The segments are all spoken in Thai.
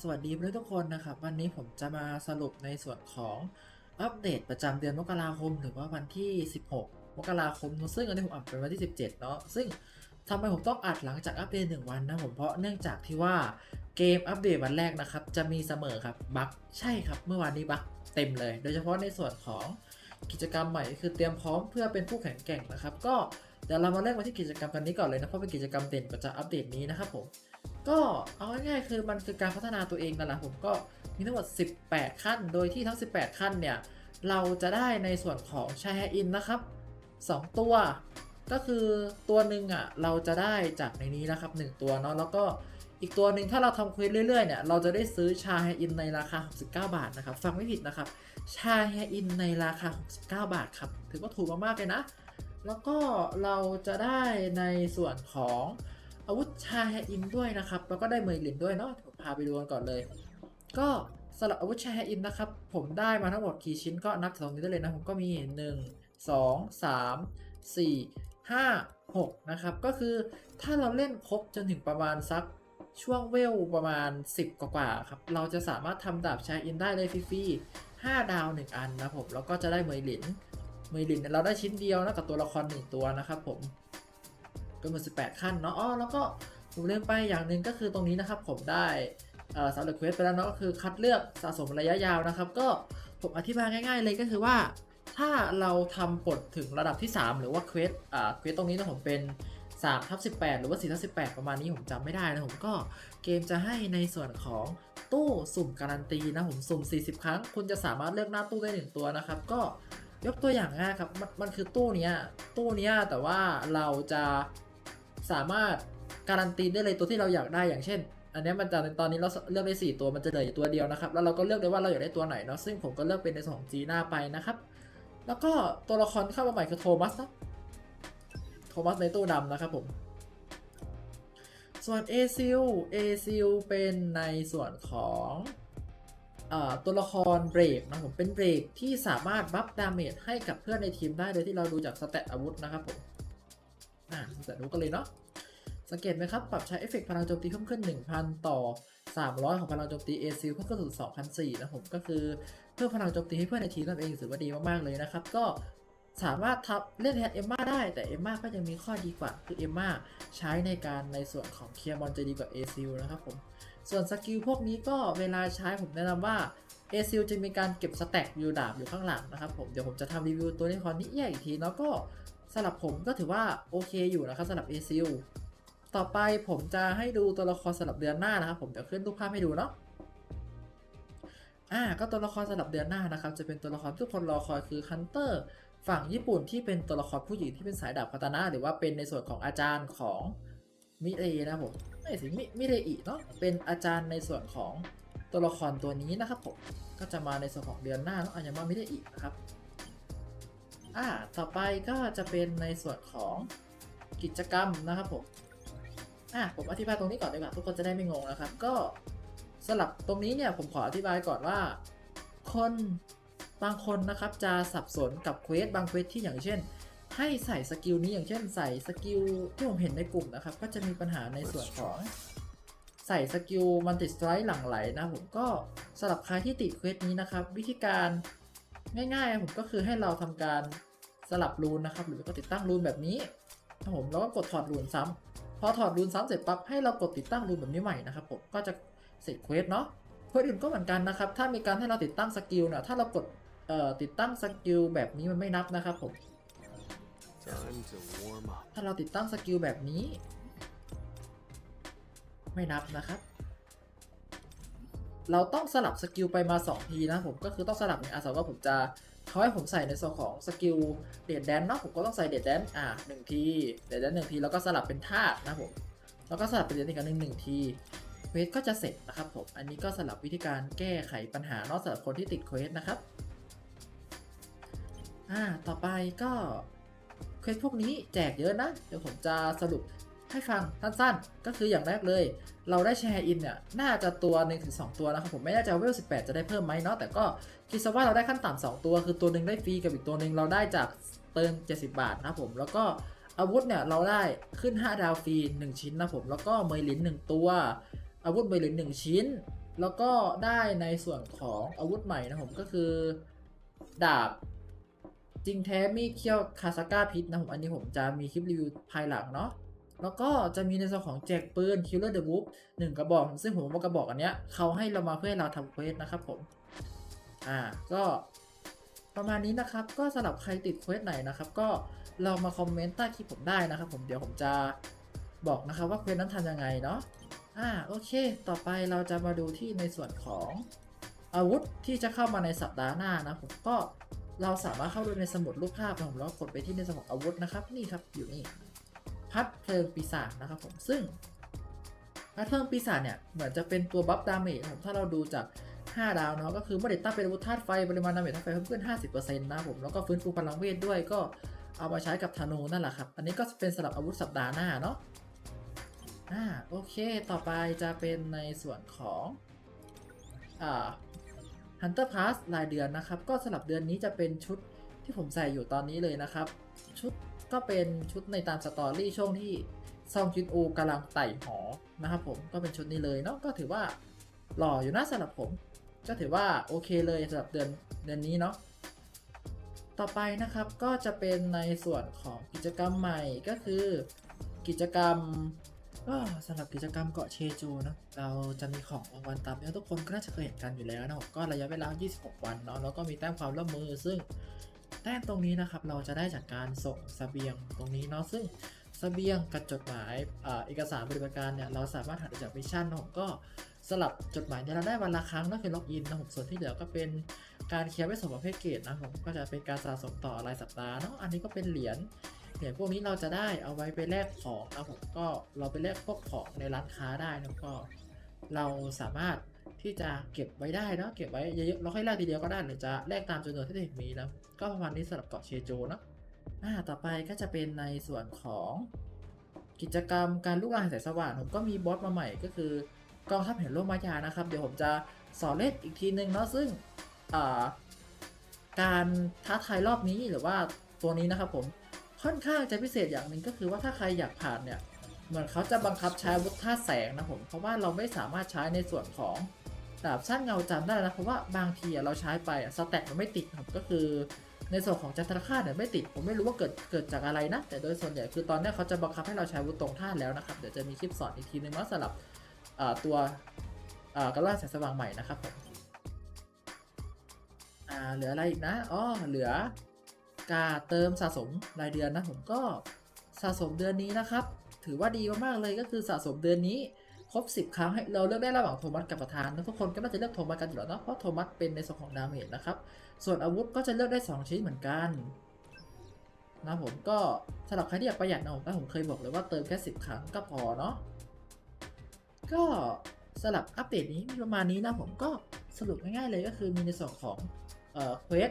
สวัสดีเพื่อนทุกคนนะครับ วันนี้ผมจะมาสรุปในส่วนของอัปเดตประจำเดือนมกราคม หรือว่าวันที่ 16 มกราคม ซึ่งอันนี้ผมอัดเป็นวันที่ 17 เนาะซึ่งทำไมผมต้องอัดหลังจากอัปเดตหนึ่งวันนะผมเพราะเนื่องจากที่ว่าเกมอัปเดตวันแรกนะครับ จะมีเสมอครับบั๊กใช่ครับ เมื่อวานนี้บั๊กเต็มเลย โดยเฉพาะในส่วนของกิจกรรมใหม่คือเตรียมพร้อมเพื่อเป็นผู้แข่งแกร่งนะครับ ก็เดี๋ยวเรามาเริ่มกันที่กิจกรรมกันนี้ก่อนเลยนะเพราะเป็นกิจกรรมเด่นประจำอัปเดตนี้นะครับผม ก็เอาง่ายๆคือมันคือการพัฒนาตัวเองนั่นแหละผมก็มีทั้งหมด 18 ขั้น โดยที่ทั้ง 18 ขั้นเนี่ย เราจะได้ในส่วนของชายอินนะครับ 2 ตัว ก็คือตัวหนึ่งอะเราจะได้จากในนี้นะครับ 1 ตัวเนาะแล้วก็อีกตัวหนึ่งถ้าเราทำเควสเรื่อยๆเนี่ยเราจะได้ซื้อชาไฮอินในราคา 69 บาทนะครับฟังไม่ผิดนะครับ ชาไฮอินในราคา 69 บาทครับถือว่าถูกมากๆเลยนะ แล้วก็เราจะได้ในส่วนของ อาวุธชาแฮอินด้วยนะครับ แล้วก็ได้เมยลินด้วยเนาะพาไปดูกันก่อนเลย ก็สำหรับอาวุธชาแฮอินนะครับ ผมได้มาทั้งหมดกี่ชิ้นก็นับจากตรงนี้ได้เลยนะ ผมก็มี 1 2 3 4 5 6 นะครับ ก็คือถ้าเราเล่นครบจนถึงประมาณสักช่วงเวลประมาณ 10 กว่าๆครับ เราจะสามารถทำดาบชาอินได้เลยฟรีๆ5ดาว 1 อันนะผม แล้วก็จะได้เมยลิน เมยลินเนี่ยเราได้ชิ้นเดียวนะกับตัวละครหนึ่งตัวนะครับผม ก็หมด 18 ขั้นเนาะอ๋อแล้วก็ผมเลืมไปอย่างหนึ่งก็คือตรงนี้นะครับ ผมได้เอ่อสำเร็จเควสไปแล้วเนาะก็คือคัดเลือกสะสมระยะยาวนะครับ ก็ผมอธิบายง่าย ๆ เลยก็คือว่าถ้าเราทำปลดถึงระดับที่ 3 หรือว่าเควสอ่าเควสตรงนี้นะผมเป็น3ทับ18 หรือว่า4ทับ18 ประมาณนี้ผมจำไม่ได้นะผมก็เกมจะให้ในส่วนของตู้สุ่มการันตีนะผมสุ่ม 40 ครั้ง คุณจะสามารถเลือกหน้าตู้ได้หนึ่งตัวนะครับ ก็ยกตัวอย่างง่ายครับ มันมันคือตู้เนี้ยตู้เนี้ยแต่ว่าเราจะ สามารถการันตีได้เลยตัวที่เราอยากได้อย่างเช่น อันนี้มันจะตอนนี้เราเลือกได้ 4 ตัวมันจะเหลืออยู่ตัวเดียวนะครับ แล้วเราก็เลือกได้ว่าเราอยากได้ตัวไหนเนาะซึ่งผมก็เลือกเป็นในส่วนของจีน่าไปนะครับ แล้วก็ตัวละครเข้ามาใหม่คือโทมัสนะโทมัสในตู้ดำนะครับผมส่วนเอซิลเอซิลเป็นในส่วนของตัวละครเบรกนะผมเป็นเบรกที่สามารถบัฟดาเมจให้กับเพื่อนในทีมได้โดยที่เราดูจากสเตตอาวุธนะครับผม อ่าจะดูกันเลยเนาะสังเกตไหมครับ ปรับใช้เอฟเฟกต์พลังโจมตีเพิ่มขึ้น 1,000 ต่อ 300 ของพลังโจมตีเอซิลเพิ่มขึ้นถึง2,004นะผมก็คือเพิ่มพลังโจมตีให้เพื่อนในทีมนั่นเองถือว่าดีมากๆเลยนะครับ ก็สามารถทับเล่นแทนเอมมาได้แต่เอมมาก็ยังมีข้อดีกว่า คือเอมมาใช้ในการในส่วนของเคลียร์บอลจะดีกว่าเอซิลนะครับผมส่วนสกิลพวกนี้ก็เวลาใช้ผมแนะนำว่าเอซิลจะมีการเก็บสแต็กยูดาบอยู่ข้างหลังนะครับผมเดี๋ยวผมจะทำรีวิวตัวละครนี้แยกอีกทีแล้วก็ สำหรับผมก็ถือว่าโอเคอยู่นะครับสำหรับเอซิลต่อไปผมจะให้ดูตัวละครสำหรับเดือนหน้านะครับ ผมเดี๋ยวขึ้นรูปภาพให้ดูเนาะอ่าก็ตัวละครสำหรับเดือนหน้านะครับ จะเป็นตัวละครที่ทุกคนรอคอยคือฮันเตอร์ฝั่งญี่ปุ่นที่เป็นตัวละครผู้หญิงที่เป็นสายดาบคาตานะหรือว่าเป็นในส่วนของอาจารย์ของมิเรนะผมไม่สิมิมิเรอิเนาะเป็นอาจารย์ในส่วนของตัวละครตัวนี้นะครับผมก็จะมาในส่วนของเดือนหน้าเนาะอายามามิเรอินะครับ อ่าต่อไปก็จะเป็นในส่วนของกิจกรรมนะครับผมอะผมอธิบายตรงนี้ก่อนดีกว่าทุกคนจะได้ไม่งงนะครับ ก็สลับตรงนี้เนี่ยผมขออธิบายก่อนว่า คนบางคนนะครับจะสับสนกับเควสบางเควสที่อย่างเช่น ให้ใส่สกิลนี้อย่างเช่น ใส่สกิลที่ผมเห็นในกลุ่มนะครับ ก็จะมีปัญหาในส่วนของใส่สกิลมันติดสไตร์หลังไหลนะผมก็สำหรับใครที่ติดเควสนี้นะครับ วิธีการ ง่ายๆผมก็คือให้เราทำการสลับรูนนะครับ หรือก็ติดตั้งรูนแบบนี้นะผมแล้วก็กดถอดรูนซ้ำพอถอดรูนซ้ำเสร็จปั๊บให้เรากดติดตั้งรูนแบบนี้ใหม่นะครับผมก็จะเสร็จเควสเนาะเควสอื่นก็เหมือนกันนะครับ ถ้ามีการให้เราติดตั้งสกิลเนี่ยถ้าเรากดเอ่อติดตั้งสกิลแบบนี้มันไม่นับนะครับผม Time to warm up. ถ้าเราติดตั้งสกิลแบบนี้ ไม่นับนะครับ เราต้องสลับสกิลไปมา 2 ทีนะผมก็คือต้องสลับเนี่ยอาสมว่าผมจะเขาให้ผมใส่ในส่วนของสกิลเดดแดนเนาะผมก็ต้องใส่เดดแดนอะหนึ่งทีเดดแดนหนึ่งทีแล้วก็สลับเป็นธาตุนะผมแล้วก็สลับเป็นเดดอีกอันหนึ่งหนึ่งทีเควสก็จะเสร็จนะครับผมอันนี้ก็สลับวิธีการแก้ไขปัญหาเนอกสำหรับคนที่ติดเควสนะครับอ่าต่อไปก็เควสพวกนี้แจกเยอะนะ เดี๋ยวผมจะสรุป ให้ฟังสั้นๆ ก็คืออย่างแรกเลย เราได้แชร์อินเนี่ย น่าจะตัว1นถึงสตัวนะครับผมไม่แน่ใจว่าเวล18จะได้เพิ่มไหมเนาะแต่ก็คิดซะว่าเราได้ขั้นต่ำสองตัว คือตัวหนึ่งได้ฟรีกับอีกตัวหนึ่งเราได้จากเติม 70 บาทนะครับผมแล้วก็อาวุธเนี่ยเราได้ขึ้น 5 ดาวฟรี 1 ชิ้นนะผมแล้วก็เมลิน1ตัว อาวุธเบลินหนึ่งชิ้น แล้วก็ได้ในส่วนของอาวุธใหม่นะผมก็คือ ดาบจริงแท้มีเคี้ยวคาซาก้าพิษนะผมอันนี้ผมจะมีคลิปรีวิวภายหลังเนาะ แล้วก็จะมีในส่วนของแจกปืน Killer the Wolf หนึ่งกระบอก ซึ่งผมว่ากระบอกอันเนี้ยเขาให้เรามาเพื่อให้เราทำเควสนะครับผม อ่าก็ประมาณนี้นะครับ ก็สำหรับใครติดเควสไหนนะครับ ก็เรามาคอมเมนต์ใต้คลิปผมได้นะครับ ผมเดี๋ยวผมจะบอกนะครับว่าเควสนั้นทำยังไงเนาะอ่าโอเค ต่อไปเราจะมาดูที่ในส่วนของอาวุธที่จะเข้ามาในสัปดาห์หน้านะผมก็เราสามารถเข้าดูในสมุดรูปภาพนะผมแล้วกดไปที่ในส่วนของอาวุธนะครับ นี่ครับอยู่นี่ พัดเพลิงปีศาจนะครับผมซึ่งพัดเพลิงปีศาจเนี่ยเหมือนจะเป็นตัวบัฟดาเมจครับถ้าเราดูจาก5ดาวเนาะก็คือเมื่อเด็ตั้งเป็นอาวุธธาตุไฟปริมาณดาเมจธาตุไฟเพิ่มขึ้น 50%นะครับผมแล้วก็ฟื้นฟูพลังเวทด้วยก็เอามาใช้กับธนูนั่นแหละครับ อันนี้ก็เป็นสำหรับอาวุธสัปดาห์หน้าเนาะอ่าโอเคต่อไปจะเป็นในส่วนของอ่า Hunter Pass รายเดือนนะครับ ก็สำหรับเดือนนี้จะเป็นชุดที่ผมใส่อยู่ตอนนี้เลยนะครับ ชุด ก็เป็นชุดในตามสตอรี่ช่วงที่ซองจินอูกำลังไต่หอนะครับผมก็เป็นชุดนี้เลยเนาะก็ถือว่าหล่ออยู่นะสำหรับผม ก็ถือว่าโอเคเลยสำหรับเดือนเดือนนี้เนาะต่อไปนะครับก็จะเป็นในส่วนของกิจกรรมใหม่ก็คือ กิจกรรมก็สำหรับกิจกรรมเกาะเชจูนะเราจะมีของรางวัลตามที่ทุกคนก็น่าจะเคยเห็นกันอยู่แล้วนะก็ระยะเวลา 26 วันเนาะแล้วก็มีแต้มความร่วมมือซึ่ง แต้มตรงนี้นะครับเราจะได้จากการส่งสเสบียงตรงนี้เนาะซึ่งสเสบียงกับจดหมายเอกสารบัติการเนี่ยเราสามารถหาได้จากมิชชั่นนะผมก็สลับจดหมายเนี่ยเราได้วันละครั้งนั่นคือล็อกอินนะผมส่วนที่เหลือก็เป็นการเคลียร์ไว้สมประเภทเกรดนะผมก็จะเป็นการสะสมต่อรายสัปดาห์เนาะอันนี้ก็เป็นเหรียญเหรียญพวกนี้เราจะได้เอาไว้ไปแลกของนะผมก็เราไปแลกพวกของในร้านค้าได้นะก็เราสามารถ ที่จะเก็บไว้ได้เนาะเก็บไว้เยอะๆเราค่อยแลกทีเดียวก็ได้หรือจะแลกตามจำนวนที่ตัวเองมีนะก็ประมาณนี้สำหรับเกาะเชโจเนาะอ่าต่อไปก็จะเป็นในส่วนของกิจกรรมการลุกลามแสงสว่างผมก็มีบอสมาใหม่ก็คือกองทัพแห่งโลกมายานะครับ เดี๋ยวผมจะสอนเล่นอีกทีนึงเนาะซึ่งการท้าทายรอบนี้หรือว่าตัวนี้นะครับผมค่อนข้างจะพิเศษอย่างหนึ่งก็คือว่าถ้าใครอยากผ่านเนี่ยเหมือนเขาจะบังคับใช้วุธท่าแสงนะผมเพราะว่าเราไม่สามารถใช้ในส่วนของ ดาบสั้นเงาจันทร์ได้นะเพราะว่าบางทีเราใช้ไปสแต็กมันไม่ติดครับก็คือในส่วนของจันทรคาตเนี่ยไม่ติด ผมไม่รู้ว่าเกิดเกิดจากอะไรนะ แต่โดยส่วนใหญ่คือตอนนี้เขาจะบังคับให้เราใช้วุธตรงท่าแล้วนะครับ เดี๋ยวจะมีคลิปสอนอีกทีนึงว่าสำหรับตัวอ่ากระล่าแสงสว่างใหม่นะครับผมเหลืออะไรอีกนะอ๋อเหลือการเติมสะสมรายเดือนนะผมก็สะสมเดือนนี้นะครับ ถือว่าดีมากๆเลยก็คือสะสมเดือนนี้ ครบ 10 ครั้งให้เราเลือกได้ระหว่างโทมัสกับประธานทุกคนก็น่าจะเลือกโทมัสกันอยู่แล้วเนาะเพราะโทมัสเป็นในส่วนของดาเมจนะครับ ส่วนอาวุธก็จะเลือกได้ 2 ชิ้นเหมือนกันนะผมก็สำหรับใครที่อยากประหยัดนะผมผมเคยบอกเลยว่าเติมแค่ 10 ครั้งก็พอเนาะก็สลับอัปเดตนี้มีประมาณนี้นะผมก็สรุปง่ายๆเลยก็คือมีในส่วนของเอ่อเควส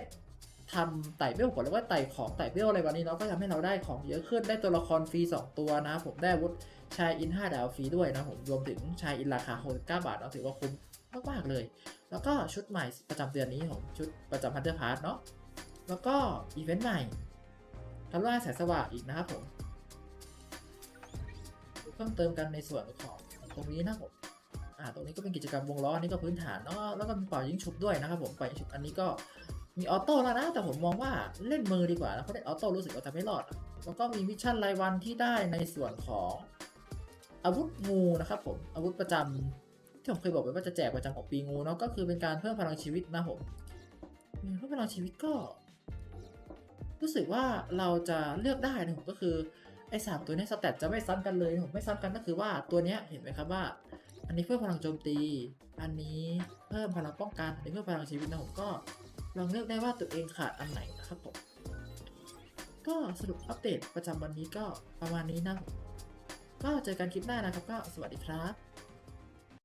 ทำไต่เบลก่อนแล้วว่าไต่ของไต่เบลอะไรวันนี้เนาะก็ทำให้เราได้ของเยอะขึ้นได้ตัวละครฟรี 2 ตัวนะผมได้วุธชายอิน 5 ดาวฟรีด้วยนะผมรวมถึงชายอินราคา69บาทเนาถือว่าคุ้มมากๆเลย แล้วก็ชุดใหม่ประจำเดือนนี้ของชุดประจำพันเดอร์พาร์ทเนาะแล้วก็อีเวนต์ใหม่ทำล่าแสงสว่างอีกนะครับผมเพิ่มเติมกันในส่วนของตรงนี้นะผมอ่าตรงนี้ก็เป็นกิจกรรมวงล้ออันนี้ก็พื้นฐานเนาะแล้วก็มีปล่อยยิงฉุบด้วยนะครับผมปล่อยยิงฉุบอันนี้ก็ มีออโต้แล้วนะ แต่ผมมองว่าเล่นมือดีกว่านะเพราะเล่นออโต้รู้สึกว่าจะไม่รอด แล้วก็มีมิชชั่นรายวันที่ได้ในส่วนของอาวุธงูนะครับผมอาวุธประจำที่ผมเคยบอกไปว่าจะแจกประจำของปีงูเนาะก็คือเป็นการเพิ่มพลังชีวิตนะผมเพิ่มพลังชีวิตก็ รู้สึกว่าเราจะเลือกได้นะผมก็คือไอ้สามตัวนี้สแตทจะไม่ซ้ำกันเลยผมไม่ซ้ำกันก็คือว่าตัวเนี้ยเห็นไหมครับว่า อันนี้เพิ่มพลังโจมตี อันนี้เพิ่มพลังป้องกันอันนี้เพิ่มพลังชีวิตนะผมก็ ลองเลือกได้ว่าตัวเองขาดอันไหนนะครับผม ก็สรุปอัปเดตประจำวันนี้ก็ประมาณนี้นะ ก็เจอกันคลิปหน้านะครับ ก็สวัสดีครับ